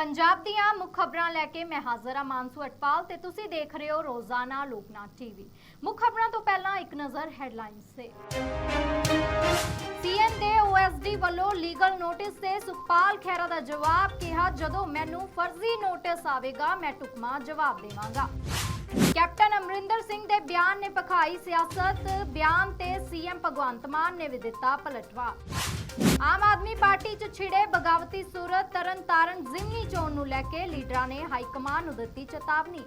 ਪੰਜਾਬ ਦੀਆਂ ਮੁੱਖ ਖਬਰਾਂ ਲੈ ਕੇ ਮੈਂ ਹਾਜ਼ਰ ਹਾਂ ਮਾਨਸੂ ਅਟਪਾਲ ਤੇ ਤੁਸੀਂ ਦੇਖ ਰਹੇ ਹੋ ਰੋਜ਼ਾਨਾ ਲੋਕਨਾਥ ਟੀਵੀ ਮੁੱਖ ਖਬਰਾਂ ਤੋਂ ਪਹਿਲਾਂ ਇੱਕ ਨਜ਼ਰ ਹੈਡਲਾਈਨਸ ਤੇ। ਸੀਐਮ ਦੇ ਓਐਸਡੀ ਵੱਲੋਂ ਲੀਗਲ ਨੋਟਿਸ ਤੇ ਸੁਖਪਾਲ ਖਹਿਰਾ ਦਾ ਜਵਾਬ ਕਿਹਾ, ਜਦੋਂ ਮੈਨੂੰ ਫਰਜ਼ੀ ਨੋਟਿਸ ਆਵੇਗਾ, ਮੈਂ ਟੁਕਮਾ ਜਵਾਬ ਦੇਵਾਂਗਾ। ਕੈਪਟਨ ਅਮਰਿੰਦਰ ਸਿੰਘ ਦੇ ਬਿਆਨ ਨੇ ਪਖਾਈ ਸਿਆਸਤ, ਬਿਆਨ ਤੇ ਸੀਐਮ ਭਗਵੰਤ ਮਾਨ ਨੇ ਵੀ ਦਿੱਤਾ ਪਲਟਵਾਰ ਆਮ ਆਦਮੀ ਪਾਰਟੀ 'ਚ ਛਿੜੇ ਬਗਾਵਤੀ ਸੂਰਤ ਤਰਨ ਤਾਰਨ ਜ਼ਿਮਨੀ ਚੋਣ ਨੂੰ ਲੈ ਕੇ ਲੀਡਰਾਂ ਨੇ ਹਾਈ ਕਮਾਨ ਨੂੰ ਦਿੱਤੀ ਚੇਤਾਵਨੀ।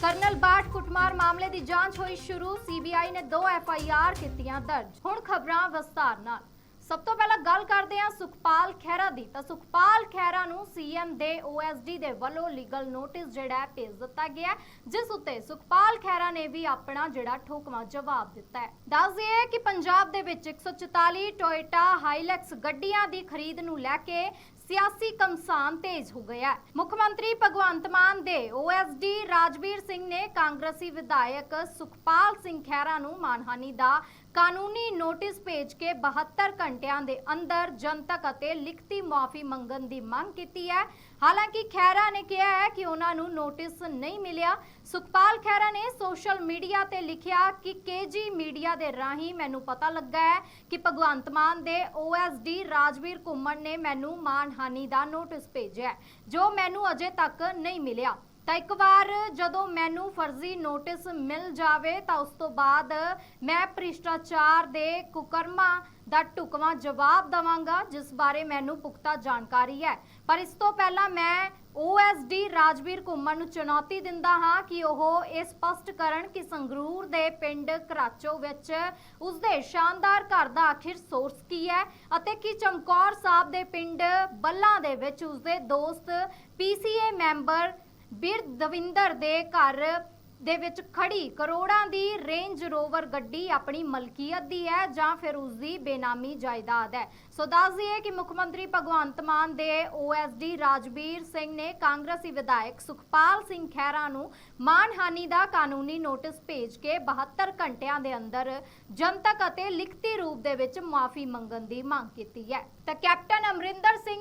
ਕਰਨਲ ਬਾਟ ਕੁੱਟਮਾਰ ਮਾਮਲੇ ਦੀ ਜਾਂਚ ਹੋਈ ਸ਼ੁਰੂ, ਸੀਬੀਆਈ ਨੇ ਦੋ ਐਫਆਈਆਰ ਕੀਤੀਆਂ ਦਰਜ। ਹੁਣ ਖਬਰਾਂ ਵਿਸਤਾਰ ਨਾਲ। ਸਭ ਤੋਂ ਪਹਿਲਾਂ ਗੱਲ ਕਰਦੇ ਹਾਂ ਸੁਖਪਾਲ ਖਹਿਰਾ ਦੀ। ਤਾਂ ਸੁਖਪਾਲ ਖਹਿਰਾ ਨੂੰ ਸੀਐਮ ਦੇ ਓਐਸਡੀ ਦੇ ਵੱਲੋਂ ਲੀਗਲ ਨੋਟਿਸ ਜਿਹੜਾ ਭੇਜ ਦਿੱਤਾ ਗਿਆ ਜਿਸ ਉੱਤੇ ਸੁਖਪਾਲ ਖਹਿਰਾ ਨੇ ਵੀ ਆਪਣਾ ਜਿਹੜਾ ਠੋਕਵਾਂ ਜਵਾਬ ਦਿੱਤਾ ਹੈ। ਦੱਸ ਦਈਏ ਕਿ ਪੰਜਾਬ ਦੇ ਵਿੱਚ 144 ਟੋਇਟਾ ਹਾਈਲੈਕਸ ਗੱਡੀਆਂ ਦੀ ਖਰੀਦ ਨੂੰ ਲੈ ਕੇ ਸਿਆਸੀ ਕਮਸਾਨ ਤੇਜ਼ ਹੋ ਗਿਆ ਹੈ। ਮੁੱਖ ਮੰਤਰੀ ਭਗਵੰਤ ਮਾਨ ਦੇ ਓਐਸਡੀ ਰਾਜਵੀਰ ਸਿੰਘ ਨੇ ਕਾਂਗਰਸੀ ਵਿਧਾਇਕ ਸੁਖਪਾਲ ਸਿੰਘ ਖਹਿਰਾ ਨੂੰ ਮਾਨਹਾਨੀ ਦਾ ਕਾਨੂੰਨੀ ਨੋਟਿਸ ਭੇਜ ਕੇ 72 ਘੰਟਿਆਂ ਦੇ ਅੰਦਰ ਜਨਤਕ ਅਤੇ ਲਿਖਤੀ ਮਾਫੀ ਮੰਗਣ ਦੀ ਮੰਗ ਕੀਤੀ ਹੈ। ਹਾਲਾਂਕਿ ਖਹਿਰਾ ਨੇ ਕਿਹਾ ਹੈ ਕਿ ਉਹਨਾਂ ਨੂੰ ਨੋਟਿਸ ਨਹੀਂ ਮਿਲਿਆ। ਸੁਖਪਾਲ ਖਹਿਰਾ ਨੇ ਸੋਸ਼ਲ ਮੀਡੀਆ ਤੇ ਲਿਖਿਆ ਕਿ ਕੇਜੀ ਮੀਡੀਆ ਦੇ ਰਾਹੀਂ ਮੈਨੂੰ ਪਤਾ ਲੱਗਾ ਹੈ ਕਿ ਭਗਵੰਤ ਮਾਨ ਦੇ ਓਐਸਡੀ ਰਾਜਵੀਰ ਘੁੰਮਣ ਨੇ ਮੈਨੂੰ ਮਾਨਹਾਨੀ ਦਾ ਨੋਟਿਸ ਭੇਜਿਆ ਜੋ ਮੈਨੂੰ ਅਜੇ ਤੱਕ ਨਹੀਂ ਮਿਲਿਆ। ਤਾਂ ਇੱਕ ਵਾਰ ਜਦੋਂ ਮੈਨੂੰ ਫਰਜ਼ੀ ਨੋਟਿਸ ਮਿਲ ਜਾਵੇ ਤਾਂ ਉਸ ਤੋਂ ਬਾਅਦ ਮੈਂ ਭ੍ਰਿਸ਼ਟਾਚਾਰ ਦੇ ਕੁਕਰਮਾਂ ਦਾ ਟੁਕਵਾਂ ਜਵਾਬ ਦਵਾਂਗਾ, ਜਿਸ ਬਾਰੇ ਮੈਨੂੰ ਪੁਖਤਾ ਜਾਣਕਾਰੀ ਹੈ। ਪਰ ਇਸ ਤੋਂ ਪਹਿਲਾਂ ਮੈਂ OSD ਰਾਜਵੀਰ ਘੁੰਮਣ ਨੂੰ ਚੁਣੌਤੀ ਦਿੰਦਾ ਹਾਂ ਕਿ ਉਹ ਇਹ ਸਪਸ਼ਟ ਕਰਨ ਕਿ ਸੰਗਰੂਰ ਦੇ ਪਿੰਡ ਕਰਾਚੋ ਵਿੱਚ ਉਸਦੇ ਸ਼ਾਨਦਾਰ ਘਰ ਦਾ ਆਖਿਰ ਸੋਰਸ ਕੀ ਹੈ ਅਤੇ ਕਿ ਚਮਕੌਰ ਸਾਹਿਬ ਦੇ ਪਿੰਡ ਬੱਲਾ ਦੇ ਵਿੱਚ ਉਸਦੇ ਦੋਸਤ PCA ਮੈਂਬਰ ਬੀਰ ਦਵਿੰਦਰ ਦੇ ਘਰ ਦੇ ਵਿੱਚ ਖੜੀ ਕਰੋੜਾਂ ਦੀ ਰੇਂਜ ਰੋਵਰ ਗੱਡੀ ਆਪਣੀ ਮਲਕੀਅਤ ਦੀ ਹੈ ਜਾਂ ਫਿਰ ਉਸ ਦੀ ਬੇਨਾਮੀ ਜਾਇਦਾਦ ਹੈ। ਸੋ ਦੱਸ ਦਈਏ ਕਿ ਮੁੱਖ ਮੰਤਰੀ ਭਗਵੰਤ ਮਾਨ ਦੇ OSD ਰਾਜਵੀਰ ਸਿੰਘ ਨੇ ਕਾਂਗਰਸੀ ਵਿਧਾਇਕ ਸੁਖਪਾਲ ਸਿੰਘ ਖਹਿਰਾ ਨੂੰ ਮਾਨਹਾਨੀ ਦਾ ਕਾਨੂੰਨੀ ਨੋਟਿਸ ਭੇਜ ਕੇ 72 ਘੰਟਿਆਂ ਦੇ ਅੰਦਰ ਜਨਤਕ ਅਤੇ ਲਿਖਤੀ ਰੂਪ ਦੇ ਵਿੱਚ ਮਾਫੀ ਮੰਗਣ ਦੀ ਮੰਗ ਕੀਤੀ ਹੈ। ਤਾਂ ਕੈਪਟਨ ਅਮਰਿੰਦਰ ਸਿੰਘ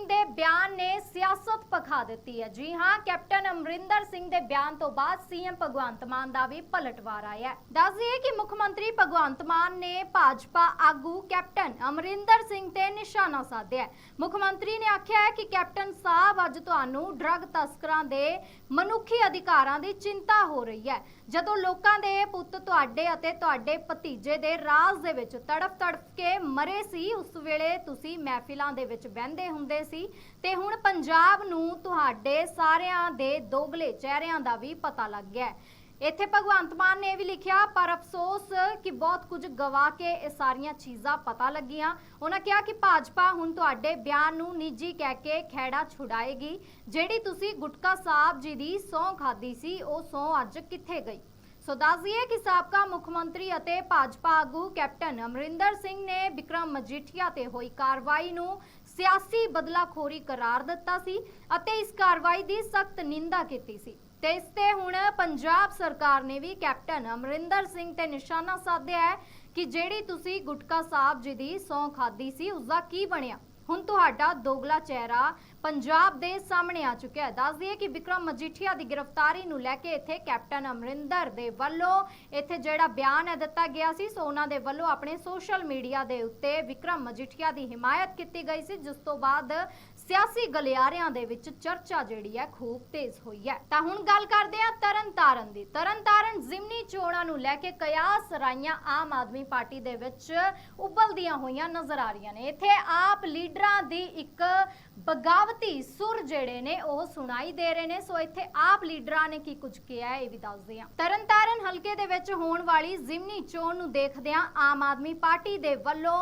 ਸਿਆਸਤ ਪਖਾ ਦਿੱਤੀ ਹੈ। ਜੀ ਹਾਂ, ਕੈਪਟਨ ਅਮਰਿੰਦਰ ਸਿੰਘ ਦੇ ਬਿਆਨ ਤੋਂ ਬਾਅਦ ਸੀਐਮ ਭਗਵੰਤ ਮਾਨ ਦਾ ਵੀ ਪਲਟਵਾਰ ਆਇਆ ਹੈ। ਦੱਸ ਦਈਏ ਕਿ ਮੁੱਖ ਮੰਤਰੀ ਭਗਵੰਤ ਮਾਨ ਨੇ ਭਾਜਪਾ ਆਗੂ ਕੈਪਟਨ ਅਮਰਿੰਦਰ ਸਿੰਘ ਤੇ ਨਿਸ਼ਾਨਾ ਸਾਧਿਆ ਮੁੱਖ ਮੰਤਰੀ ਨੇ ਆਖਿਆ ਹੈ ਕਿ ਕੈਪਟਨ ਸਾਹਿਬ ਅੱਜ ਤੁਹਾਨੂੰ ਡਰੱਗ ਤਸਕਰਾਂ ਦੇ ਮਨੁੱਖੀ ਅਧਿਕਾਰਾਂ ਦੀ ਚਿੰਤਾ ਹੋ ਰਹੀ ਹੈ। ਜਦੋਂ ਲੋਕਾਂ ਦੇ ਪੁੱਤ ਤੁਹਾਡੇ ਅਤੇ ਤੁਹਾਡੇ ਭਤੀਜੇ ਦੇ ਰਾਜ ਦੇ ਵਿੱਚ ਤੜਫ ਤੜਫ ਕੇ ਮਰੇ ਸੀ, ਉਸ ਵੇਲੇ ਤੁਸੀਂ ਮਹਿਫਿਲਾਂ ਦੇ ਵਿੱਚ ਬਹਿੰਦੇ ਹੁੰਦੇ ਸੀ ਤੇ ਹੁਣ ਪੰਜਾਬ ਨੂੰ ਤੁਹਾਡੇ ਸਾਰਿਆਂ ਦੇ ਦੋਗਲੇ ਚਿਹਰਿਆਂ ਦਾ ਵੀ ਪਤਾ ਲੱਗ ਗਿਆ ਇੱਥੇ ਭਗਵੰਤ ਮਾਨ ਨੇ ਇਹ ਵੀ ਲਿਖਿਆ, ਪਰ ਅਫਸੋਸ ਕਿ ਬਹੁਤ ਕੁਝ ਗਵਾ ਕੇ ਇਹ ਸਾਰੀਆਂ ਚੀਜ਼ਾਂ ਪਤਾ ਲੱਗੀਆਂ। ਉਹਨਾਂ ਕਿਹਾ ਕਿ ਭਾਜਪਾ ਹੁਣ ਤੁਹਾਡੇ ਬਿਆਨ ਨੂੰ ਨਿੱਜੀ ਕਹਿ ਕੇ ਖਹਿੜਾ ਛੁਡਾਏਗੀ। ਜਿਹੜੀ ਤੁਸੀਂ ਗੁਟਕਾ ਸਾਹਿਬ ਜੀ ਦੀ ਸਹੁੰ ਖਾਦੀ ਸੀ, ਉਹ ਸਹੁੰ ਅੱਜ ਕਿੱਥੇ ਗਈ? ਸੋ ਦੱਸ ਦਈਏ ਕਿ ਸਾਬਕਾ ਮੁੱਖ ਮੰਤਰੀ ਅਤੇ ਭਾਜਪਾ ਆਗੂ ਕੈਪਟਨ ਅਮਰਿੰਦਰ ਸਿੰਘ ਨੇ ਵਿਕਰਮ ਮਜੀਠੀਆ ਤੇ ਹੋਈ ਕਾਰਵਾਈ ਨੂੰ ਸਿਆਸੀ ਬਦਲਾਖੋਰੀ ਕਰਾਰ ਦਿੱਤਾ ਸੀ ਅਤੇ ਇਸ ਕਾਰਵਾਈ ਦੀ ਸਖਤ ਨਿੰਦਾ ਕੀਤੀ ਸੀ। ਤੇ ਇਸ ਤੇ ਹੁਣ ਪੰਜਾਬ ਸਰਕਾਰ ਨੇ ਵੀ ਕੈਪਟਨ ਅਮਰਿੰਦਰ ਸਿੰਘ ਤੇ ਨਿਸ਼ਾਨਾ ਸਾਧਿਆ ਹੈ ਕਿ ਜਿਹੜੀ ਤੁਸੀਂ ਗੁਟਕਾ ਸਾਹਿਬ ਜੀ ਦੀ ਸੌਂ ਖਾਦੀ ਸੀ ਉਸ ਦਾ ਕੀ ਬਣਿਆ? ਹੁਣ ਤੁਹਾਡਾ ਦੋਗਲਾ ਚਿਹਰਾ ਪੰਜਾਬ ਦੇ ਸਾਹਮਣੇ ਆ ਚੁੱਕਿਆ ਹੈ। ਦੱਸ ਦਈਏ ਕਿ ਵਿਕਰਮ ਮਜੀਠੀਆ ਦੀ ਗ੍ਰਿਫਤਾਰੀ ਨੂੰ ਲੈ ਕੇ ਇੱਥੇ ਕੈਪਟਨ ਅਮਰਿੰਦਰ ਦੇ ਵੱਲੋਂ ਇੱਥੇ ਜਿਹੜਾ ਬਿਆਨ ਹੈ ਦਿੱਤਾ ਗਿਆ ਸੀ, ਸੋ ਉਹਨਾਂ ਦੇ ਵੱਲੋਂ ਆਪਣੇ ਸੋਸ਼ਲ ਮੀਡੀਆ ਦੇ ਉੱਤੇ ਵਿਕਰਮ ਮਜੀਠੀਆ ਦੀ ਹਿਮਾਇਤ ਕੀਤੀ ਗਈ ਸੀ, ਜਿਸ ਤੋਂ ਬਾਅਦ ਸਿਆਸੀ ਗਲਿਆਰਿਆਂ ਦੇ ਵਿੱਚ ਚਰਚਾ ਜਿਹੜੀ ਹੈ ਖੂਬ ਤੇਜ਼ ਹੋਈ ਹੈ। ਤਾਂ ਹੁਣ ਗੱਲ ਕਰਦੇ ਹਾਂ ਤਰਨਤਾਰਨ ਦੀ। ਤਰਨਤਾਰਨ ਜ਼ਿਮਨੀ ਚੋਣਾਂ ਨੂੰ ਲੈ ਕੇ ਕਿਆਸ ਰਾਈਆਂ ਆਮ ਆਦਮੀ ਪਾਰਟੀ ਦੇ ਵਿੱਚ ਉਬਲਦੀਆਂ ਹੋਈਆਂ ਨਜ਼ਰ ਆ ਰਹੀਆਂ ਨੇ। ਇੱਥੇ ਆਪ ਲੀਡਰਾਂ ਦੀ ਇੱਕ ਬਗਾਵਤੀ ਸੁਰ ਜਿਹੜੇ ਨੇ ਉਹ ਸੁਣਾਈ ਦੇ ਰਹੇ ਨੇ। ਸੋ ਇੱਥੇ ਆਪ ਲੀਡਰਾਂ ਨੇ ਕੀ ਕੁਝ ਕਿਹਾ ਇਹ ਵੀ ਦੱਸਦੇ ਆ ਤਰਨਤਾਰਨ ਹਲਕੇ ਦੇ ਵਿੱਚ ਹੋਣ ਵਾਲੀ ਜ਼ਿਮਨੀ ਚੋਣ ਨੂੰ ਦੇਖਦਿਆਂ ਆਮ ਆਦਮੀ ਪਾਰਟੀ ਦੇ ਵੱਲੋਂ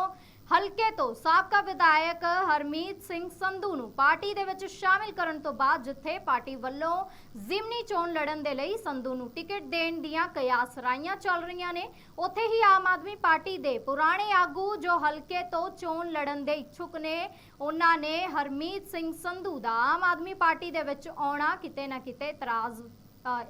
ਹਲਕੇ ਤੋਂ ਸਾਬਕਾ ਵਿਧਾਇਕ ਹਰਮੀਤ ਸਿੰਘ ਸੰਧੂ ਨੂੰ ਪਾਰਟੀ ਦੇ ਵਿੱਚ ਸ਼ਾਮਿਲ ਕਰਨ ਤੋਂ ਬਾਅਦ ਜਿੱਥੇ ਪਾਰਟੀ ਵੱਲੋਂ ਜ਼ਿਮਨੀ ਚੋਣ ਲੜਨ ਦੇ ਲਈ ਸੰਧੂ ਨੂੰ ਟਿਕਟ ਦੇਣ ਦੀਆਂ ਕਿਆਸਰਾਈਆਂ ਚੱਲ ਰਹੀਆਂ ਨੇ, ਉੱਥੇ ਹੀ ਆਮ ਆਦਮੀ ਪਾਰਟੀ ਦੇ ਪੁਰਾਣੇ ਆਗੂ ਜੋ ਹਲਕੇ ਤੋਂ ਚੋਣ ਲੜਨ ਦੇ ਇੱਛੁਕ ਨੇ, ਉਹਨਾਂ ਨੇ ਹਰਮੀਤ ਸਿੰਘ ਸੰਧੂ ਦਾ ਆਮ ਆਦਮੀ ਪਾਰਟੀ ਦੇ ਵਿੱਚ ਆਉਣਾ ਕਿਤੇ ਨਾ ਕਿਤੇ ਇਤਰਾਜ਼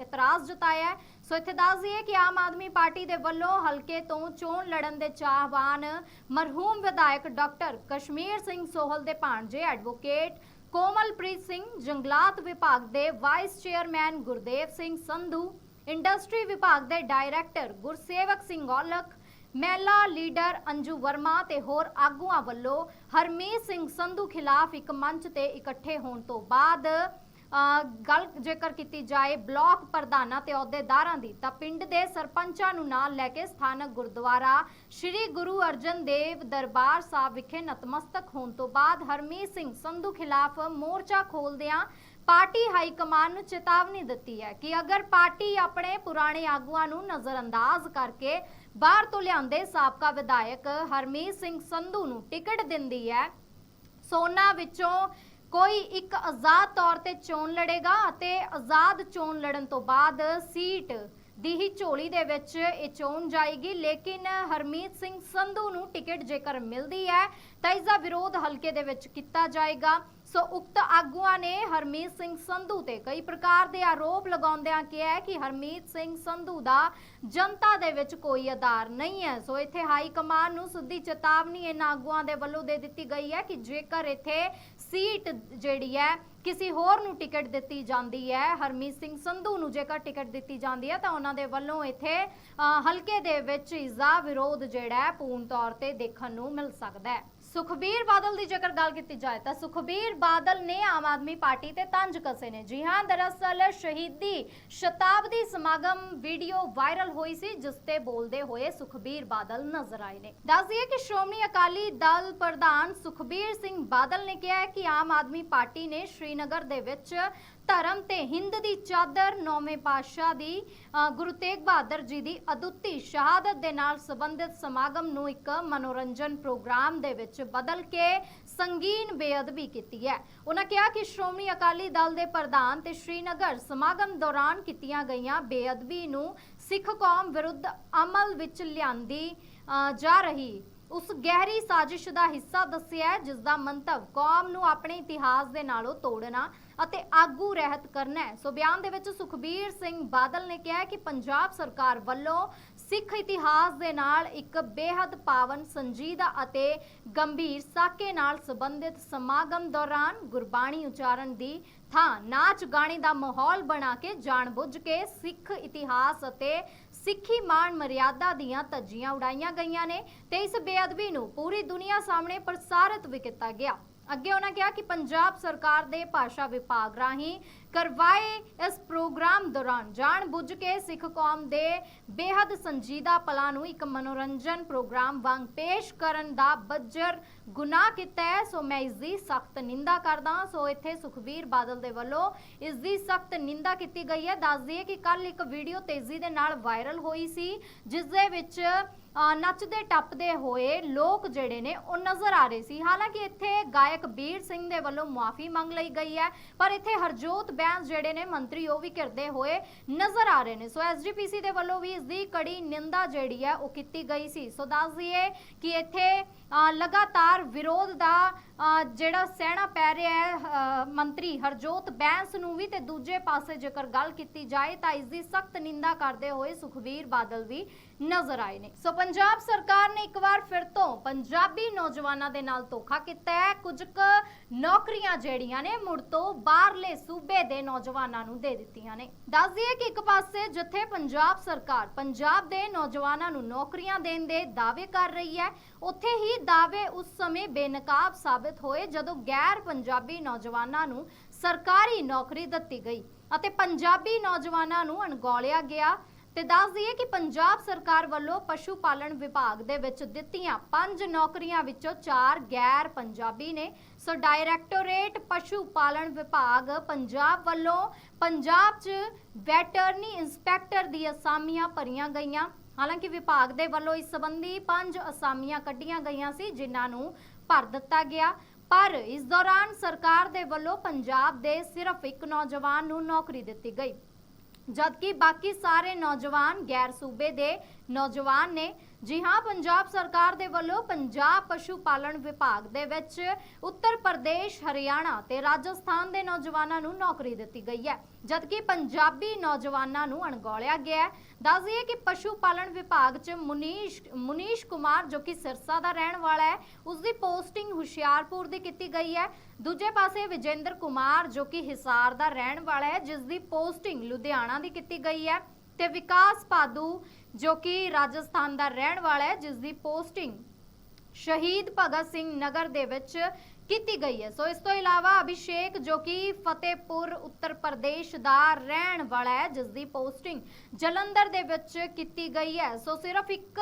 ਇਤਰਾਜ਼ ਜਤਾਇਆ ਹੈ। ਸੋ ਇੱਥੇ ਦੱਸ ਦਈਏ ਕਿ ਆਮ ਆਦਮੀ ਪਾਰਟੀ ਦੇ ਵੱਲੋਂ ਹਲਕੇ ਤੋਂ ਚੋਣ ਲੜਨ ਦੇ ਚਾਹਵਾਨ ਮਰਹੂਮ ਵਿਧਾਇਕ ਡਾਕਟਰ ਕਸ਼ਮੀਰ ਸਿੰਘ ਸੋਹਲ ਦੇ ਭਾਣਜੇ ਐਡਵੋਕੇਟ ਕੋਮਲਪ੍ਰੀਤ ਸਿੰਘ ਜੰਗਲਾਤ ਵਿਭਾਗ ਦੇ vice chairman Gurdev Singh Sandhu, industry ਵਿਭਾਗ ਦੇ ਡਾਇਰੈਕਟਰ ਗੁਰਸੇਵਕ ਸਿੰਘ ਔਲਖ, ਮਹਿਲਾ ਲੀਡਰ ਅੰਜੂ ਵਰਮਾ ਤੇ ਹੋਰ ਆਗੂਆਂ ਵੱਲੋਂ ਹਰਮੀਤ ਸਿੰਘ ਸੰਧੂ ਖਿਲਾਫ ਇੱਕ ਮੰਚ ਤੇ ਇਕੱਠੇ ਹੋਣ ਤੋਂ ਬਾਅਦ ਗੱਲ ਜੇਕਰ ਕੀਤੀ ਜਾਏ ਬਲਾਕ ਪ੍ਰਧਾਨਾਂ ਤੇ ਅਹੁਦੇਦਾਰਾਂ ਦੀ, ਤਾਂ ਪਿੰਡ ਦੇ ਸਰਪੰਚਾਂ ਨੂੰ ਨਾਲ ਲੈ ਕੇ ਸਥਾਨਕ ਗੁਰਦੁਆਰਾ ਸ੍ਰੀ ਗੁਰੂ ਅਰਜਨ ਦੇਵ ਦਰਬਾਰ ਸਾਹਿਬ ਵਿਖੇ ਨਤਮਸਤਕ ਹੋਣ ਤੋਂ ਬਾਅਦ ਹਰਮੀਤ ਸਿੰਘ ਸੰਧੂ ਖਿਲਾਫ ਮੋਰਚਾ ਖੋਲਦਿਆਂ ਪਾਰਟੀ ਹਾਈ ਕਮਾਨ ਨੂੰ ਚੇਤਾਵਨੀ ਦਿੱਤੀ ਹੈ ਕਿ ਅਗਰ ਪਾਰਟੀ ਆਪਣੇ ਪੁਰਾਣੇ ਆਗੂਆਂ ਨੂੰ ਨਜ਼ਰਅੰਦਾਜ਼ ਕਰਕੇ ਬਾਹਰ ਤੋਂ ਲਿਆਂਦੇ ਸਾਬਕਾ ਵਿਧਾਇਕ ਹਰਮੀਤ ਸਿੰਘ ਸੰਧੂ ਨੂੰ ਟਿਕਟ ਦਿੰਦੀ ਹੈ ਸੋਨਾ ਵਿੱਚੋਂ ਕੋਈ ਇੱਕ ਆਜ਼ਾਦ ਤੌਰ ਤੇ ਚੋਣ ਲੜੇਗਾ ਅਤੇ ਆਜ਼ਾਦ ਚੋਣ ਲੜਨ ਤੋਂ ਬਾਅਦ ਸੀਟ ਦੀ ਹੀ ਝੋਲੀ ਦੇ ਵਿੱਚ ਇਹ ਚੋਣ ਜਾਏਗੀ। ਲੇਕਿਨ ਹਰਮੀਤ ਸਿੰਘ ਸੰਧੂ ਨੂੰ ਟਿਕਟ ਜੇਕਰ ਮਿਲਦੀ ਹੈ ਤਾਂ ਇਸ ਦਾ ਵਿਰੋਧ ਹਲਕੇ ਦੇ ਵਿੱਚ ਕੀਤਾ ਜਾਏਗਾ। ਸੋ ਉਕਤ ਆਗੂਆਂ ਨੇ ਹਰਮੀਤ ਸਿੰਘ ਸੰਧੂ ਤੇ ਕਈ ਪ੍ਰਕਾਰ ਦੇ ਆਰੋਪ ਲਗਾਉਂਦਿਆਂ ਕਿਹਾ ਕਿ ਹਰਮੀਤ ਸਿੰਘ ਸੰਧੂ ਦਾ ਜਨਤਾ ਦੇ ਵਿੱਚ ਕੋਈ ਆਧਾਰ ਨਹੀਂ ਹੈ। ਸੋ ਇੱਥੇ ਹਾਈ ਕਮਾਨ ਨੂੰ ਸਿੱਧੀ ਚੇਤਾਵਨੀ ਇਹਨਾਂ ਆਗੂਆਂ ਦੇ ਵੱਲੋਂ ਦੇ ਦਿੱਤੀ ਗਈ ਹੈ ਕਿ ਜੇਕਰ ਇੱਥੇ ਸੀਟ ਜਿਹੜੀ ਹੈ ਕਿਸੇ ਹੋਰ ਨੂੰ ਟਿਕਟ ਦਿੱਤੀ ਜਾਂਦੀ ਹੈ, ਹਰਮੀਤ ਸਿੰਘ ਸੰਧੂ ਨੂੰ ਜੇਕਰ ਟਿਕਟ ਦਿੱਤੀ ਜਾਂਦੀ ਹੈ, ਤਾਂ ਉਹਨਾਂ ਦੇ ਵੱਲੋਂ ਇੱਥੇ ਹਲਕੇ ਦੇ ਵਿੱਚ ਇਸ ਵਿਰੋਧ ਜਿਹੜਾ ਹੈ ਪੂਰਨ ਤੌਰ ਤੇ ਦੇਖਣ ਨੂੰ ਮਿਲ ਸਕਦਾ ਹੈ। ਸੁਖਬੀਰ ਬਾਦਲ ਦੀ ਜੇਕਰ ਗੱਲ ਕੀਤੀ ਜਾਏ ਤਾਂ ਸੁਖਬੀਰ ਬਾਦਲ ਨੇ ਆਮ ਆਦਮੀ ਪਾਰਟੀ ਤੇ ਤੰਜ ਕਸੇ ਨੇ। ਜੀ ਹਾਂ, ਦਰਅਸਲ ਸ਼ਹੀਦੀ ਸ਼ਤਾਬਦੀ ਸਮਾਗਮ ਵੀਡੀਓ ਵਾਇਰਲ ਹੋਈ ਸੀ, ਜਿਸ ਤੇ ਬੋਲਦੇ ਹੋਏ ਸੁਖਬੀਰ ਬਾਦਲ ਨਜ਼ਰ ਆਏ ਨੇ। ਦੱਸ ਦਈਏ ਕਿ ਸ਼੍ਰੋਮਣੀ ਅਕਾਲੀ ਦਲ ਪ੍ਰਧਾਨ ਸੁਖਬੀਰ ਸਿੰਘ ਬਾਦਲ ਨੇ ਕਿਹਾ ਕਿ ਆਮ ਆਦਮੀ ਪਾਰਟੀ ਨੇ ਸ਼੍ਰੀਨਗਰ ਦੇ ਵਿੱਚ ਧਰਮ ਤੇ ਹਿੰਦ ਦੀ ਚਾਦਰ ਨੌਵੇਂ ਪਾਤਸ਼ਾਹ ਦੀ ਗੁਰੂ ਤੇਗ ਬਹਾਦਰ ਜੀ ਦੀ ਅਦੁੱਤੀ ਸ਼ਹਾਦਤ ਦੇ ਨਾਲ ਸੰਬੰਧਿਤ ਸਮਾਗਮ ਨੂੰ ਇੱਕ ਮਨੋਰੰਜਨ ਪ੍ਰੋਗਰਾਮ ਦੇ ਵਿੱਚ ਬਦਲ ਕੇ ਸੰਗੀਨ ਬੇਅਦਬੀ ਕੀਤੀ ਹੈ। ਉਹਨਾਂ ਕਿਹਾ ਕਿ ਸ਼੍ਰੋਮਣੀ ਅਕਾਲੀ ਦਲ ਦੇ ਪ੍ਰਧਾਨ ਤੇ ਸ਼੍ਰੀਨਗਰ ਸਮਾਗਮ ਦੌਰਾਨ ਕੀਤੀਆਂ ਗਈਆਂ ਬੇਅਦਬੀ ਨੂੰ ਸਿੱਖ ਕੌਮ ਵਿਰੁੱਧ ਅਮਲ ਵਿੱਚ ਲਿਆਂਦੀ ਜਾ ਰਹੀ। ਉਸ ਗਹਿਰੀ ਸਾਜ਼ਿਸ਼ ਦਾ ਹਿੱਸਾ ਦੱਸਿਆ ਹੈ, ਜਿਸ ਦਾ ਮੰਤਵ ਕੌਮ ਨੂੰ ਆਪਣੇ ਇਤਿਹਾਸ ਦੇ ਨਾਲੋਂ ਤੋੜਨਾ ਅਤੇ ਆਗੂ ਰਹਿਤ ਕਰਨਾ ਹੈ। ਸੋ ਬਿਆਨ ਦੇ ਵਿੱਚ ਸੁਖਬੀਰ ਸਿੰਘ ਬਾਦਲ ਨੇ ਕਿਹਾ ਕਿ ਪੰਜਾਬ ਸਰਕਾਰ ਵੱਲੋਂ ਸਿੱਖ ਇਤਿਹਾਸ ਦੇ ਨਾਲ ਇੱਕ ਬੇਹੱਦ ਪਾਵਨ, ਸੰਜੀਦਾ ਅਤੇ ਗੰਭੀਰ ਸਾਕੇ ਨਾਲ ਸੰਬੰਧਿਤ ਸਮਾਗਮ ਦੌਰਾਨ ਗੁਰਬਾਣੀ ਉਚਾਰਨ ਦੀ ਥਾਂ ਨਾਚ ਗਾਣੇ ਦਾ ਮਾਹੌਲ ਬਣਾ ਕੇ ਜਾਣਬੁੱਝ ਕੇ ਸਿੱਖ ਇਤਿਹਾਸ ਅਤੇ ਸਿੱਖੀ ਮਾਣ ਮਰਿਆਦਾ ਦੀਆਂ ਧੱਜੀਆਂ ਉਡਾਈਆਂ ਗਈਆਂ ਨੇ ਤੇ ਇਸ ਬੇਅਦਬੀ ਨੂੰ ਪੂਰੀ ਦੁਨੀਆ ਸਾਹਮਣੇ ਪ੍ਰਸਾਰਿਤ ਵੀ ਕੀਤਾ ਗਿਆ। ਅੱਗੇ ਉਹਨਾਂ ਕਿਹਾ ਕਿ ਪੰਜਾਬ ਸਰਕਾਰ ਦੇ ਭਾਸ਼ਾ ਵਿਭਾਗ ਰਾਹੀਂ ਕਰਵਾਏ ਇਸ ਪ੍ਰੋਗਰਾਮ ਦੌਰਾਨ ਜਾਣ ਬੁੱਝ ਕੇ ਸਿੱਖ ਕੌਮ ਦੇ ਬੇਹੱਦ ਸੰਜੀਦਾ ਪਲਾਂ ਨੂੰ ਇੱਕ ਮਨੋਰੰਜਨ ਪ੍ਰੋਗਰਾਮ ਵਾਂਗ ਪੇਸ਼ ਕਰਨ ਦਾ ਬੱਜਰ ਗੁਨਾਹ ਕੀਤਾ ਹੈ। ਸੋ ਮੈਂ ਇਸ ਦੀ ਸਖਤ ਨਿੰਦਾ ਕਰਦਾ ਸੋ ਇੱਥੇ ਸੁਖਬੀਰ ਬਾਦਲ ਦੇ ਵੱਲੋਂ ਇਸ ਦੀ ਸਖਤ ਨਿੰਦਾ ਕੀਤੀ ਗਈ ਹੈ। ਦੱਸ ਦਈਏ ਕਿ ਕੱਲ ਇੱਕ ਵੀਡੀਓ ਤੇਜ਼ੀ ਦੇ ਨਾਲ ਵਾਇਰਲ ਹੋਈ ਸੀ, ਜਿਸ ਦੇ ਵਿੱਚ ਨੱਚਦੇ, ਟੱਪਦੇ ਹੋਏ ਲੋਕ ਜਿਹੜੇ ਨੇ ਉਹ ਨਜ਼ਰ ਆ ਰਹੇ ਸੀ। ਹਾਲਾਂਕਿ ਇੱਥੇ ਗਾਇਕ ਬੀਰ ਸਿੰਘ ਦੇ ਵੱਲੋਂ ਮੁਆਫੀ ਮੰਗ ਲਈ ਗਈ ਹੈ, ਪਰ ਇੱਥੇ ਹਰਜੋਤ ਬੈਂਸ ਜਿਹੜੇ ਨੇ ਮੰਤਰੀ ਉਹ ਵੀ ਕਰਦੇ ਹੋਏ ਨਜ਼ਰ ਆ ਰਹੇ ਨੇ। ਸੋ ਐਸਜੀਪੀਸੀ ਦੇ ਵੱਲੋਂ ਵੀ ਇਸ ਦੀ ਕੜੀ ਨਿੰਦਾ ਜਿਹੜੀ ਹੈ ਉਹ ਕੀਤੀ ਗਈ ਸੀ। ਸੋ ਦੱਸ ਦਈਏ ਕਿ ਇੱਥੇ ਲਗਾਤਾਰ ਵਿਰੋਧ ਦਾ ਜਿਹੜਾ ਸਹਿਣਾ ਪੈ ਰਿਹਾ ਹੈ ਮੰਤਰੀ ਹਰਜੋਤ ਬੈਂਸ ਨੂੰ ਵੀ ਤੇ ਦੂਜੇ ਪਾਸੇ ਜੇਕਰ ਗੱਲ ਕੀਤੀ ਜਾਏ ਤਾਂ ਇਸ ਦੀ ਸਖਤ ਨਿੰਦਾ ਕਰਦੇ ਹੋਏ ਸੁਖਬੀਰ ਬਾਦਲ ਵੀ ਨਜ਼ਰ ਆਏ ਨੇ। ਸੋ ਪੰਜਾਬ ਸਰਕਾਰ ਨੇ ਇੱਕ ਵਾਰ ਫਿਰ ਤੋਂ ਪੰਜਾਬੀ ਨੌਜਵਾਨਾਂ ਦੇ ਨਾਲ ਧੋਖਾ ਕੀਤਾ ਹੈ। ਕੁਝ ਕੁ ਨੌਕਰੀਆਂ ਜਿਹੜੀਆਂ ਨੇ ਮੁੜ ਤੋਂ ਬਾਹਰਲੇ ਸੂਬੇ ਦੇ ਨੌਜਵਾਨਾਂ ਨੂੰ ਦੇ ਦਿੱਤੀਆਂ ਨੇ। ਦੱਸ ਦਈਏ ਕਿ ਇੱਕ ਪਾਸੇ ਜਿੱਥੇ ਪੰਜਾਬ ਸਰਕਾਰ ਪੰਜਾਬ ਦੇ ਨੌਜਵਾਨਾਂ ਨੂੰ ਨੌਕਰੀਆਂ ਦੇਣ ਦੇ ਦਾਅਵੇ ਕਰ ਰਹੀ ਹੈ, ਉੱਥੇ ਹੀ ਦਾਅਵੇ ਉਸ ਸਮੇਂ ਬੇਨਕਾਬ ਸਾਬਤ ਹੋਏ ਜਦੋਂ ਗੈਰ ਪੰਜਾਬੀ ਨੌਜਵਾਨਾਂ ਨੂੰ ਸਰਕਾਰੀ ਨੌਕਰੀ ਦਿੱਤੀ ਗਈ ਅਤੇ ਪੰਜਾਬੀ ਨੌਜਵਾਨਾਂ ਨੂੰ ਅਣਗੌਲਿਆ ਗਿਆ। ਤੇ ਦੱਸ ਦਈਏ ਕਿ ਪੰਜਾਬ ਸਰਕਾਰ ਵੱਲੋਂ ਪਸ਼ੂ ਪਾਲਣ ਵਿਭਾਗ ਦੇ ਵਿੱਚ ਦਿੱਤੀਆਂ ਪੰਜ ਨੌਕਰੀਆਂ ਵਿੱਚੋਂ ਚਾਰ ਗੈਰ ਪੰਜਾਬੀ ਨੇ। ਸੋ ਡਾਇਰੈਕਟੋਰੇਟ ਪਸ਼ੂ ਪਾਲਣ ਵਿਭਾਗ ਪੰਜਾਬ ਵੱਲੋਂ ਪੰਜਾਬ 'ਚ ਵੈਟਰਨੀ ਇੰਸਪੈਕਟਰ ਦੀ ਅਸਾਮੀਆਂ ਭਰੀਆਂ ਗਈਆਂ। ਹਾਲਾਂਕਿ ਵਿਭਾਗ ਦੇ ਵੱਲੋਂ ਇਸ ਸੰਬੰਧੀ ਪੰਜ ਅਸਾਮੀਆਂ ਕੱਢੀਆਂ ਗਈਆਂ ਸੀ, ਜਿਨ੍ਹਾਂ ਨੂੰ ਭਰ ਦਿੱਤਾ ਗਿਆ। ਪਰ ਇਸ ਦੌਰਾਨ ਸਰਕਾਰ ਦੇ ਵੱਲੋਂ ਪੰਜਾਬ ਦੇ ਸਿਰਫ ਇੱਕ ਨੌਜਵਾਨ ਨੂੰ ਨੌਕਰੀ ਦਿੱਤੀ ਗਈ। ਜਦਕਿ ਬਾਕੀ ਸਾਰੇ ਨੌਜਵਾਨ ਗੈਰ ਸੂਬੇ ਦੇ ਨੌਜਵਾਨ ਨੇ, ਜੀ ਹਾਂ, ਪੰਜਾਬ ਸਰਕਾਰ ਦੇ ਵੱਲੋਂ ਪੰਜਾਬ ਪਸ਼ੂ ਪਾਲਣ ਵਿਭਾਗ ਦੇ ਵਿੱਚ ਉੱਤਰ ਪ੍ਰਦੇਸ਼, ਹਰਿਆਣਾ ਤੇ ਰਾਜਸਥਾਨ ਦੇ ਨੌਜਵਾਨਾਂ ਨੂੰ ਨੌਕਰੀ ਦਿੱਤੀ ਗਈ ਹੈ, ਜਦਕਿ ਪੰਜਾਬੀ ਨੌਜਵਾਨਾਂ ਨੂੰ ਅਣਗੌਲਿਆ ਗਿਆ ਹੈ। ਦੱਸ ਦਈਏ ਕਿ ਪਸ਼ੂ ਪਾਲਣ ਵਿਭਾਗ 'ਚ ਮੁਨੀਸ਼ ਮੁਨੀਸ਼ ਕੁਮਾਰ ਜੋ ਕਿ ਸਿਰਸਾ ਦਾ ਰਹਿਣ ਵਾਲਾ ਹੈ ਉਸ ਦੀ ਪੋਸਟਿੰਗ ਹੁਸ਼ਿਆਰਪੁਰ ਦੀ ਕੀਤੀ ਗਈ ਹੈ। ਦੂਜੇ ਪਾਸੇ ਵਿਜੇਂਦਰ ਕੁਮਾਰ ਜੋ ਕਿ ਹਿਸਾਰ ਦਾ ਰਹਿਣ ਵਾਲਾ ਹੈ ਜਿਸ ਦੀ ਪੋਸਟਿੰਗ ਲੁਧਿਆਣਾ ਦੀ ਕੀਤੀ ਗਈ ਹੈ। ਤੇ ਵਿਕਾਸ ਪਾਦੂ, ਜੋ ਕਿ ਰਾਜਸਥਾਨ ਦਾ ਰਹਿਣ ਵਾਲਾ ਹੈ ਜਿਸ ਦੀ ਪੋਸਟਿੰਗ ਸ਼ਹੀਦ ਭਗਤ ਸਿੰਘ ਨਗਰ ਦੇ ਵਿੱਚ ਕੀਤੀ ਗਈ ਹੈ। ਸੋ ਇਸ ਤੋਂ ਇਲਾਵਾ ਅਭਿਸ਼ੇਕ, ਜੋ ਕਿ ਫਤਿਹਪੁਰ, ਉੱਤਰ ਪ੍ਰਦੇਸ਼ ਦਾ ਰਹਿਣ ਵਾਲਾ ਹੈ, ਜਿਸ ਦੀ ਪੋਸਟਿੰਗ ਜਲੰਧਰ ਦੇ ਵਿੱਚ ਕੀਤੀ ਗਈ ਹੈ। ਸੋ ਸਿਰਫ ਇੱਕ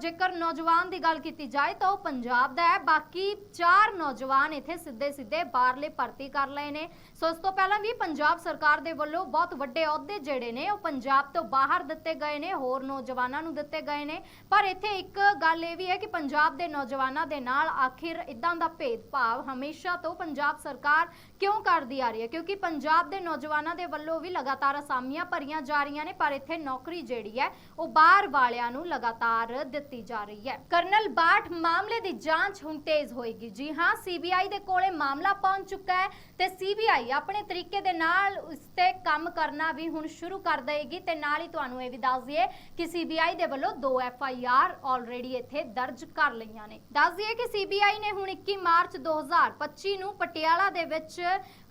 ਜੇਕਰ ਨੌਜਵਾਨ ਦੀ ਗੱਲ ਕੀਤੀ ਜਾਏ ਤਾਂ ਉਹ ਪੰਜਾਬ ਦਾ ਹੈ। ਬਾਕੀ ਚਾਰ ਨੌਜਵਾਨ ਇੱਥੇ ਸਿੱਧੇ ਸਿੱਧੇ ਬਾਹਰਲੇ ਭਰਤੀ ਕਰ ਲਏ ਨੇ। ਸੋ ਇਸ ਤੋਂ ਪਹਿਲਾਂ ਵੀ ਪੰਜਾਬ ਸਰਕਾਰ ਦੇ ਵੱਲੋਂ ਬਹੁਤ ਵੱਡੇ ਅਹੁਦੇ ਜਿਹੜੇ ਨੇ, ਉਹ ਪੰਜਾਬ ਤੋਂ ਬਾਹਰ ਦਿੱਤੇ ਗਏ ਨੇ, ਹੋਰ ਨੌਜਵਾਨਾਂ ਨੂੰ ਦਿੱਤੇ ਗਏ ਨੇ। ਪਰ ਇੱਥੇ ਇੱਕ ਗੱਲ ਇਹ ਵੀ ਹੈ ਕਿ ਪੰਜਾਬ ਦੇ ਨੌਜਵਾਨਾਂ ਦੇ ਨਾਲ ਆਖਿਰ ਇਦਾਂ ਦਾ ਭੇਦ ਭਾਵ ਹਮੇਸ਼ਾ ਤੋਂ ਪੰਜਾਬ ਸਰਕਾਰ ਕਿਉਂ ਕਰਦੀ ਆ ਰਹੀ ਹੈ? ਕਿਉਂਕਿ ਪੰਜਾਬ ਦੇ ਨੌਜਵਾਨਾਂ ਦੇ ਵੱਲੋਂ ਵੀ ਲਗਾਤਾਰ ਅਸਾਮੀਆਂ ਭਰੀਆਂ ਜਾ ਰਹੀਆਂ ਨੇ, ਪਰ ਇੱਥੇ ਨੌਕਰੀ ਜਿਹੜੀ ਹੈ, ਉਹ ਬਾਹਰ ਵਾਲਿਆਂ ਨੂੰ ਲਗਾਤਾਰ ਦਿੱਤੀ ਜਾ ਰਹੀ ਹੈ। ਕਰਨਲ ਬਾਠ, ਮਾਮਲੇ ਦੀ ਜਾਂਚ ਹੁਣ ਤੇਜ਼ ਹੋਏਗੀ। ਜੀ ਹਾਂ ਸੀਬੀਆਈ ਦੇ ਕੋਲੇ ਮਾਮਲਾ ਪਹੁੰਚ ਚੁੱਕਾ ਹੈ ਤੇ ਸੀਬੀਆਈ ਆਪਣੇ ਤਰੀਕੇ ਦੇ ਨਾਲ ਉਸ ਤੇ ਕੰਮ ਕਰਨਾ ਵੀ ਹੁਣ ਸ਼ੁਰੂ ਕਰ ਦੇਗੀ ਤੇ ਨਾਲ ਹੀ ਤੁਹਾਨੂੰ ਇਹ ਵੀ ਦੱਸ ਦਈਏ ਕਿ ਸੀਬੀਆਈ ਦੇ ਵੱਲੋਂ ਦੋ ਐਫ ਆਈ ਆਰ ਆਲਰੇਡੀ ਇੱਥੇ ਦਰਜ ਕਰ ਲਈਆਂ ਨੇ। ਦੱਸ ਦਈਏ ਕਿ ਸੀਬੀਆਈ ਨੇ ਹੁਣ 21 ਮਾਰਚ 2025 ਨੂੰ ਪਟਿਆਲਾ ਦੇ ਵਿੱਚ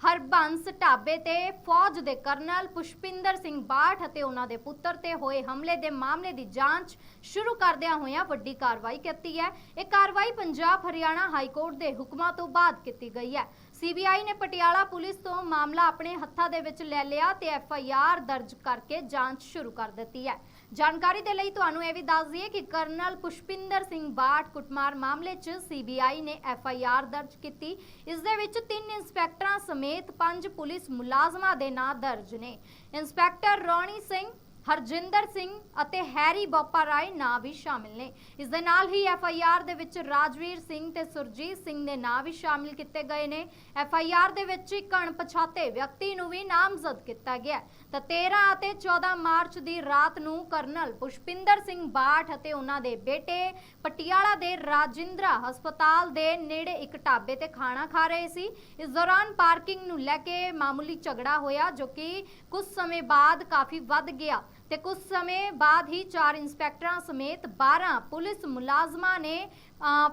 ਹਰਬੰਸ ਢਾਬੇ ਤੇ ਫੌਜ ਦੇ ਕਰਨਲ ਪੁਸ਼ਪਿੰਦਰ ਸਿੰਘ ਬਾਠ ਅਤੇ ਉਹਨਾਂ ਦੇ ਪੁੱਤਰ ਤੇ ਹੋਏ ਹਮਲੇ ਦੇ ਮਾਮਲੇ ਦੀ ਜਾਂਚ ਸ਼ੁਰੂ ਕਰਦਿਆਂ ਹੋਇਆਂ ਵੱਡੀ ਕਾਰਵਾਈ ਕੀਤੀ ਹੈ। ਇਹ ਕਾਰਵਾਈ ਪੰਜਾਬ ਹਰਿਆਣਾ ਹਾਈ ਕੋਰਟ ਦੇ ਹੁਕਮਾਂ ਤੋਂ ਬਾਅਦ ਕੀਤੀ ਗਈ ਹੈ। ਸੀਬੀਆਈ ਨੇ ਪਟਿਆਲਾ ਪੁਲਿਸ ਤੋਂ ਮਾਮਲਾ ਆਪਣੇ ਹੱਥਾਂ ਦੇ ਵਿੱਚ ਲੈ ਲਿਆ ਤੇ ਐਫ ਆਈ ਆਰ ਦਰਜ ਕਰਕੇ ਜਾਂਚ ਸ਼ੁਰੂ ਕਰ ਦਿੱਤੀ ਹੈ। ਜਾਣਕਾਰੀ ਦੇ ਲਈ ਤੁਹਾਨੂੰ ਇਹ ਵੀ ਦੱਸ ਦਈਏ ਕਿ ਕਰਨਲ ਪੁਸ਼ਪਿੰਦਰ ਸਿੰਘ ਬਾਠ ਕੁੱਟਮਾਰ ਮਾਮਲੇ 'ਚ ਸੀਬੀਆਈ ਨੇ ਐਫ ਆਈ ਆਰ ਦਰਜ ਕੀਤੀ। ਇਸ ਦੇ ਵਿੱਚ ਤਿੰਨ ਇੰਸਪੈਕਟਰਾਂ ਸਮੇਤ ਪੰਜ ਪੁਲਿਸ ਮੁਲਾਜ਼ਮਾਂ ਦੇ ਨਾਂ ਦਰਜ ਨੇ। ਇੰਸਪੈਕਟਰ ਰੌਣੀ ਸਿੰਘ ਹਰਜਿੰਦਰ ਸਿੰਘ ਅਤੇ ਹੈਰੀ ਬੋਪਾ ਰਾਏ ਨਾਂ ਵੀ ਸ਼ਾਮਿਲ ਨੇ। ਇਸ ਦੇ ਨਾਲ ਹੀ ਐਫ ਆਈ ਆਰ ਦੇ ਵਿੱਚ ਰਾਜਵੀਰ ਸਿੰਘ ਤੇ ਸੁਰਜੀਤ ਸਿੰਘ ਦੇ ਨਾਂ ਵੀ ਸ਼ਾਮਿਲ ਕੀਤੇ ਗਏ ਨੇ। ਐਫ ਆਈ ਆਰ ਦੇ ਵਿੱਚ ਇੱਕ ਅਣਪਛਾਤੇ ਵਿਅਕਤੀ ਨੂੰ ਵੀ ਨਾਮਜ਼ਦ ਕੀਤਾ ਗਿਆ ਤਾਂ 13 ਅਤੇ 14 ਮਾਰਚ ਦੀ ਰਾਤ ਨੂੰ ਕਰਨਲ ਪੁਸ਼ਪਿੰਦਰ ਸਿੰਘ ਬਾਠ ਅਤੇ ਉਹਨਾਂ ਦੇ ਬੇਟੇ ਪਟਿਆਲਾ ਦੇ ਰਾਜਿੰਦਰਾ ਹਸਪਤਾਲ ਦੇ ਨੇੜੇ ਇੱਕ ਢਾਬੇ ਤੇ ਖਾਣਾ ਖਾ ਰਹੇ ਸੀ। ਇਸ ਦੌਰਾਨ ਪਾਰਕਿੰਗ ਨੂੰ ਲੈ ਕੇ ਮਾਮੂਲੀ ਝਗੜਾ ਹੋਇਆ, ਜੋ ਕਿ ਕੁਝ ਸਮੇਂ ਬਾਅਦ ਕਾਫੀ ਵੱਧ ਗਿਆ। ਤੇ ਕੁਝ ਸਮੇਂ ਬਾਅਦ ਹੀ ਚਾਰ ਇੰਸਪੈਕਟਰਾਂ ਸਮੇਤ 12 ਪੁਲਿਸ ਮੁਲਾਜ਼ਮਾਂ ਨੇ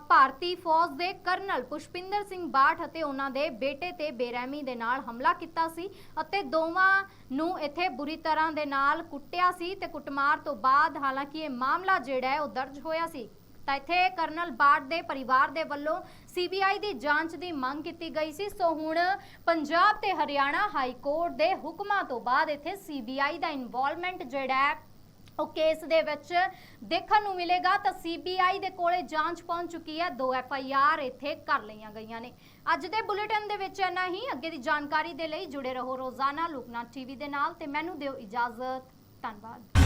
ਭਾਰਤੀ ਫੌਜ ਦੇ ਕਰਨਲ ਪੁਸ਼ਪਿੰਦਰ ਸਿੰਘ ਬਾਠ ਅਤੇ ਉਹਨਾਂ ਦੇ ਬੇਟੇ ਤੇ ਬੇਰਹਿਮੀ ਦੇ ਨਾਲ ਹਮਲਾ ਕੀਤਾ ਸੀ ਅਤੇ ਦੋਵਾਂ ਨੂੰ ਇੱਥੇ ਬੁਰੀ ਤਰ੍ਹਾਂ ਦੇ ਨਾਲ ਕੁੱਟਿਆ ਸੀ ਤੇ ਕੁੱਟਮਾਰ ਤੋਂ ਬਾਅਦ ਹਾਲਾਂਕਿ ਇਹ ਮਾਮਲਾ ਜਿਹੜਾ ਹੈ ਉਹ ਦਰਜ ਹੋਇਆ ਸੀ। ਤਾਂ ਇੱਥੇ ਕਰਨਲ ਬਾਠ ਦੇ ਪਰਿਵਾਰ ਦੇ ਵੱਲੋਂ ਸੀਬੀਆਈ ਦੀ ਜਾਂਚ ਦੀ ਮੰਗ ਕੀਤੀ ਗਈ ਸੀ। ਸੋ ਹੁਣ ਪੰਜਾਬ ਤੇ ਹਰਿਆਣਾ ਹਾਈ ਕੋਰਟ ਦੇ ਹੁਕਮਾਂ ਤੋਂ ਬਾਅਦ ਇੱਥੇ ਸੀਬੀਆਈ ਦਾ ਇਨਵੋਲਵਮੈਂਟ ਜਿਹੜਾ ਹੈ, ਉਹ ਕੇਸ ਦੇ ਵਿੱਚ ਦੇਖਣ ਨੂੰ ਮਿਲੇਗਾ। ਤਾਂ ਸੀਬੀਆਈ ਦੇ ਕੋਲੇ ਜਾਂਚ ਪਹੁੰਚ ਚੁੱਕੀ ਹੈ। ਦੋ ਐਫ ਆਈ ਆਰ ਇੱਥੇ ਕਰ ਲਈਆਂ ਗਈਆਂ ਨੇ। ਅੱਜ ਦੇ ਬੁਲੇਟਿਨ ਦੇ ਵਿੱਚ ਇੰਨਾ ਹੀ। ਅੱਗੇ ਦੀ ਜਾਣਕਾਰੀ ਦੇ ਲਈ ਜੁੜੇ ਰਹੋ ਰੋਜ਼ਾਨਾ ਲੋਕਨਾਥ ਟੀਵੀ ਦੇ ਨਾਲ ਤੇ ਮੈਨੂੰ ਦਿਓ ਇਜਾਜ਼ਤ। ਧੰਨਵਾਦ।